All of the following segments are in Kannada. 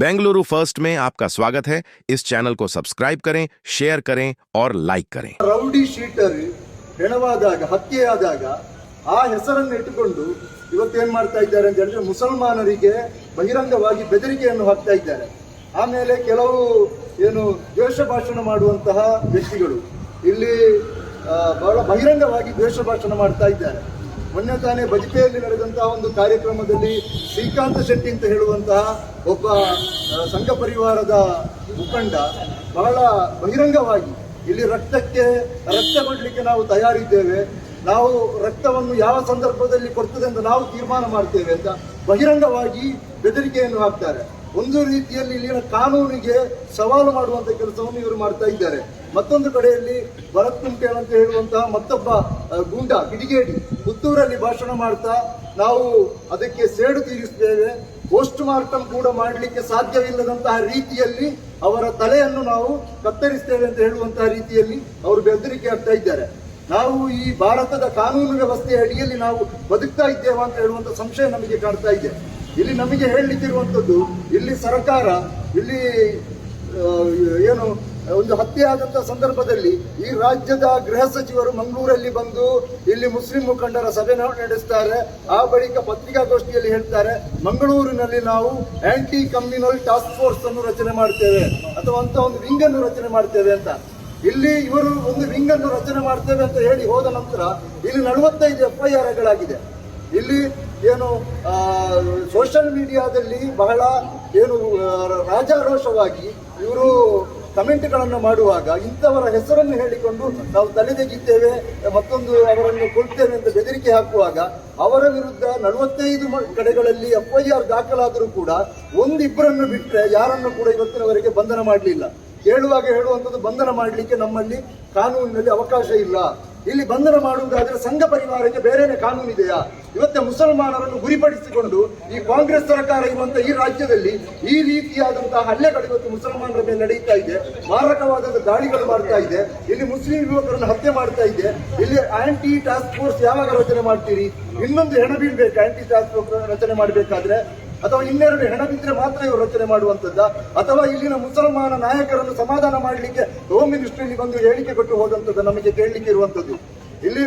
बेंगलुरु फर्स्ट में आपका स्वागत है इस चैनल को सब्सक्राइब करें शेयर करें और लाइक करें ರೌಡಿ ಶೀಟರ್ ಹೆಣವಾದಾಗ ಹತ್ಯೆಯಾದಾಗ ಆ ಹೆಸರನ್ನು ಇಟ್ಟುಕೊಂಡು ಇವತ್ತೇನ್ ಮಾಡ್ತಾ ಇದ್ದಾರೆ ಅಂತ ಹೇಳಿದ್ರೆ ಮುಸಲ್ಮಾನರಿಗೆ ಬಹಿರಂಗವಾಗಿ ಬೆದರಿಕೆಯನ್ನು ಹಾಕ್ತಾ ಇದ್ದಾರೆ ಆಮೇಲೆ ಕೆಲವು ಏನು ದ್ವೇಷ ಭಾಷಣ ಮಾಡುವಂತಹ ವ್ಯಕ್ತಿಗಳು ಇಲ್ಲಿ ಆ, ಬಹಳ ಬಹಿರಂಗವಾಗಿ ದ್ವೇಷ ಭಾಷಣ ಮಾಡ್ತಾ ಇದ್ದಾರೆ ಮೊನ್ನೆ ತಾನೇ ಬಜಪೆಯಲ್ಲಿ ನಡೆದಂತಹ ಒಂದು ಕಾರ್ಯಕ್ರಮದಲ್ಲಿ ಶ್ರೀಕಾಂತ ಶೆಟ್ಟಿ ಅಂತ ಹೇಳುವಂತಹ ಒಬ್ಬ ಸಂಘ ಪರಿವಾರದ ಮುಖಂಡ ಬಹಳ ಬಹಿರಂಗವಾಗಿ ಇಲ್ಲಿ ರಕ್ತಕ್ಕೆ ರಕ್ತ ಕೊಡಲಿಕ್ಕೆ ನಾವು ತಯಾರಿದ್ದೇವೆ. ನಾವು ರಕ್ತವನ್ನು ಯಾವ ಸಂದರ್ಭದಲ್ಲಿ ಕೊಡ್ತದೆ ಅಂತ ನಾವು ತೀರ್ಮಾನ ಮಾಡ್ತೇವೆ ಅಂತ ಬಹಿರಂಗವಾಗಿ ಬೆದರಿಕೆಯನ್ನು ಹಾಕ್ತಾರೆ. ಒಂದು ರೀತಿಯಲ್ಲಿ ಇಲ್ಲಿನ ಕಾನೂನಿಗೆ ಸವಾಲು ಮಾಡುವಂತ ಕೆಲಸವನ್ನು ಇವರು ಮಾಡ್ತಾ ಇದ್ದಾರೆ. ಮತ್ತೊಂದು ಕಡೆಯಲ್ಲಿ ಭರತ್ ಕುಂಟೇಳ್ ಅಂತ ಹೇಳುವಂತಹ ಮತ್ತೊಬ್ಬ ಗುಂಡ ಗೂಂಡ ಕಿಡಿಗೇಡಿ ಪುತ್ತೂರಲ್ಲಿ ಭಾಷಣ ಮಾಡ್ತಾ ನಾವು ಅದಕ್ಕೆ ಸೇಡು ತೀರಿಸ್ತೇವೆ ಪೋಸ್ಟ್ ಮಾರ್ಟಮ್ ಕೂಡ ಮಾಡಲಿಕ್ಕೆ ಸಾಧ್ಯವಿಲ್ಲದಂತಹ ರೀತಿಯಲ್ಲಿ ಅವರ ತಲೆಯನ್ನು ನಾವು ಕತ್ತರಿಸ್ತೇವೆ ಅಂತ ಹೇಳುವಂತಹ ರೀತಿಯಲ್ಲಿ ಅವರು ಬೆದರಿಕೆ ಆಗ್ತಾ ಇದ್ದಾರೆ. ನಾವು ಈ ಭಾರತದ ಕಾನೂನು ವ್ಯವಸ್ಥೆಯ ಅಡಿಯಲ್ಲಿ ನಾವು ಬದುಕ್ತಾ ಇದ್ದೇವಾ ಅಂತ ಹೇಳುವಂತ ಸಂಶಯ ನಮಗೆ ಕಾಣ್ತಾ ಇದೆ. ಇಲ್ಲಿ ನಮಗೆ ಹೇಳಲಿಕ್ಕಿರುವಂಥದ್ದು ಇಲ್ಲಿ ಸರ್ಕಾರ, ಇಲ್ಲಿ ಏನು, ಒಂದು ಹತ್ಯೆ ಸಂದರ್ಭದಲ್ಲಿ ಈ ರಾಜ್ಯದ ಗೃಹ ಸಚಿವರು ಮಂಗಳೂರಲ್ಲಿ ಬಂದು ಇಲ್ಲಿ ಮುಸ್ಲಿಂ ಮುಖಂಡರ ಸಭೆ ನಡೆಸ್ತಾರೆ. ಆ ಬಳಿಕ ಪತ್ರಿಕಾಗೋಷ್ಠಿಯಲ್ಲಿ ಹೇಳ್ತಾರೆ, ಮಂಗಳೂರಿನಲ್ಲಿ ನಾವು ಆಂಟಿ ಕಮ್ಯುನಲ್ ಟಾಸ್ಕ್ ಫೋರ್ಸ್ ಅನ್ನು ರಚನೆ ಮಾಡ್ತೇವೆ ಅಥವಾ ಅಂತ ಒಂದು ವಿಂಗ್ ಅನ್ನು ರಚನೆ ಮಾಡ್ತೇವೆ ಅಂತ. ಇಲ್ಲಿ ಇವರು ಒಂದು ವಿಂಗ್ ಅನ್ನು ರಚನೆ ಮಾಡ್ತೇವೆ ಅಂತ ಹೇಳಿ ಹೋದ ನಂತರ ಇಲ್ಲಿ ನಲವತ್ತೈದು ಎಫ್ ಐ ಆರ್ಗಳಾಗಿದೆ ಇಲ್ಲಿ ಏನು ಸೋಷಲ್ ಮೀಡಿಯಾದಲ್ಲಿ ಬಹಳ ಏನು ರಾಜಾರೋಷವಾಗಿ ಇವರು ಕಮೆಂಟ್ಗಳನ್ನು ಮಾಡುವಾಗ ಇಂಥವರ ಹೆಸರನ್ನು ಹೇಳಿಕೊಂಡು ನಾವು ತಲೆದೆಗಿದ್ದೇವೆ ಮತ್ತೊಂದು ಅವರನ್ನು ಕೊಡ್ತೇವೆ ಅಂತ ಬೆದರಿಕೆ ಹಾಕುವಾಗ ಅವರ ವಿರುದ್ಧ ನಲವತ್ತೈದು ಕಡೆಗಳಲ್ಲಿ ಎಫ್ ಐ ಆರ್ ದಾಖಲಾದರೂ ಕೂಡ ಒಂದಿಬ್ಬರನ್ನು ಬಿಟ್ಟರೆ ಯಾರನ್ನು ಕೂಡ ಇವತ್ತಿನವರೆಗೆ ಬಂಧನ ಮಾಡಲಿಲ್ಲ. ಕೇಳುವಾಗ ಹೇಳುವಂಥದ್ದು ಬಂಧನ ಮಾಡಲಿಕ್ಕೆ ನಮ್ಮಲ್ಲಿ ಕಾನೂನಿನಲ್ಲಿ ಅವಕಾಶ ಇಲ್ಲ. ಇಲ್ಲಿ ಬಂಧನ ಮಾಡುವುದಾದ್ರೆ ಸಂಘ ಪರಿವಾರಕ್ಕೆ ಬೇರೆನೆ ಕಾನೂನಿದೆಯಾ ಇವತ್ತೆ ಮುಸಲ್ಮಾನರನ್ನು ಗುರಿಪಡಿಸಿಕೊಂಡು ಈ ಕಾಂಗ್ರೆಸ್ ಸರ್ಕಾರ ಇರುವಂತಹ ಈ ರಾಜ್ಯದಲ್ಲಿ ಈ ರೀತಿಯಾದಂತಹ ಹಲ್ಲೆಗಳು ಇವತ್ತು ಮುಸಲ್ಮಾನರ ಮೇಲೆ ನಡೆಯುತ್ತಾ ಇದೆ. ಮಾರಕವಾದಂತಹ ದಾಳಿಗಳು ಮಾಡ್ತಾ ಇದೆ. ಇಲ್ಲಿ ಮುಸ್ಲಿಂ ಯುವಕರನ್ನು ಹತ್ಯೆ ಮಾಡ್ತಾ ಇದೆ. ಇಲ್ಲಿ ಆಂಟಿ ಟಾಸ್ಕ್ ಫೋರ್ಸ್ ಯಾವಾಗ ರಚನೆ ಮಾಡ್ತೀರಿ? ಇನ್ನೊಂದು ಹೆಣ ಬೀಳ್ಬೇಕು ಆಂಟಿ ಟಾಸ್ಕ್ ಫೋರ್ಸ್ ರಚನೆ ಮಾಡಬೇಕಾದ್ರೆ ಅಥವಾ ಇನ್ನೆರಡು ಹೆಣ ಬಿದ್ದರೆ ಮಾತ್ರ ಇವರು ರಚನೆ ಮಾಡುವಂಥದ್ದ. ಅಥವಾ ಇಲ್ಲಿನ ಮುಸಲ್ಮಾನ ನಾಯಕರನ್ನು ಸಮಾಧಾನ ಮಾಡಲಿಕ್ಕೆ ಹೋಮ್ ಮಿನಿಸ್ಟ್ರಿಯಲ್ಲಿ ಬಂದು ಹೇಳಿಕೆ ಕೊಟ್ಟು ಹೋದಂಥದ್ದು ನಮಗೆ ಕೇಳಲಿಕ್ಕೆ ಇರುವಂಥದ್ದು. ಇಲ್ಲಿ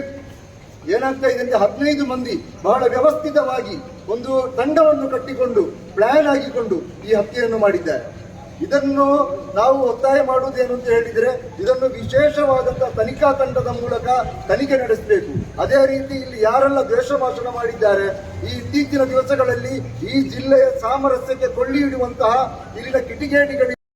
ಏನಾಗ್ತಾ ಇದೆ ಅಂದರೆ ಹದಿನೈದು ಮಂದಿ ಬಹಳ ವ್ಯವಸ್ಥಿತವಾಗಿ ಒಂದು ತಂಡವನ್ನು ಕಟ್ಟಿಕೊಂಡು ಪ್ಲಾನ್ ಆಗಿಕೊಂಡು ಈ ಹತ್ಯೆಯನ್ನು ಮಾಡಿದ್ದಾರೆ. ಇದನ್ನು ನಾವು ಒತ್ತಾಯ ಮಾಡುವುದೇನು ಅಂತ ಹೇಳಿದ್ರೆ, ಇದನ್ನು ವಿಶೇಷವಾದಂತಹ ತನಿಖಾ ತಂಡದ ಮೂಲಕ ತನಿಖೆ ನಡೆಸಬೇಕು. ಅದೇ ರೀತಿ ಇಲ್ಲಿ ಯಾರೆಲ್ಲ ದ್ವೇಷ ಭಾಷಣ ಮಾಡಿದ್ದಾರೆ, ಈ ಇತ್ತೀಚಿನ ದಿವಸಗಳಲ್ಲಿ ಈ ಜಿಲ್ಲೆಯ ಸಾಮರಸ್ಯಕ್ಕೆ ಕೊಳ್ಳಿ ಇಡುವಂತಹ ಇಲ್ಲಿನ ಕಿಟಿಗೇಡಿಗಳಿಗೆ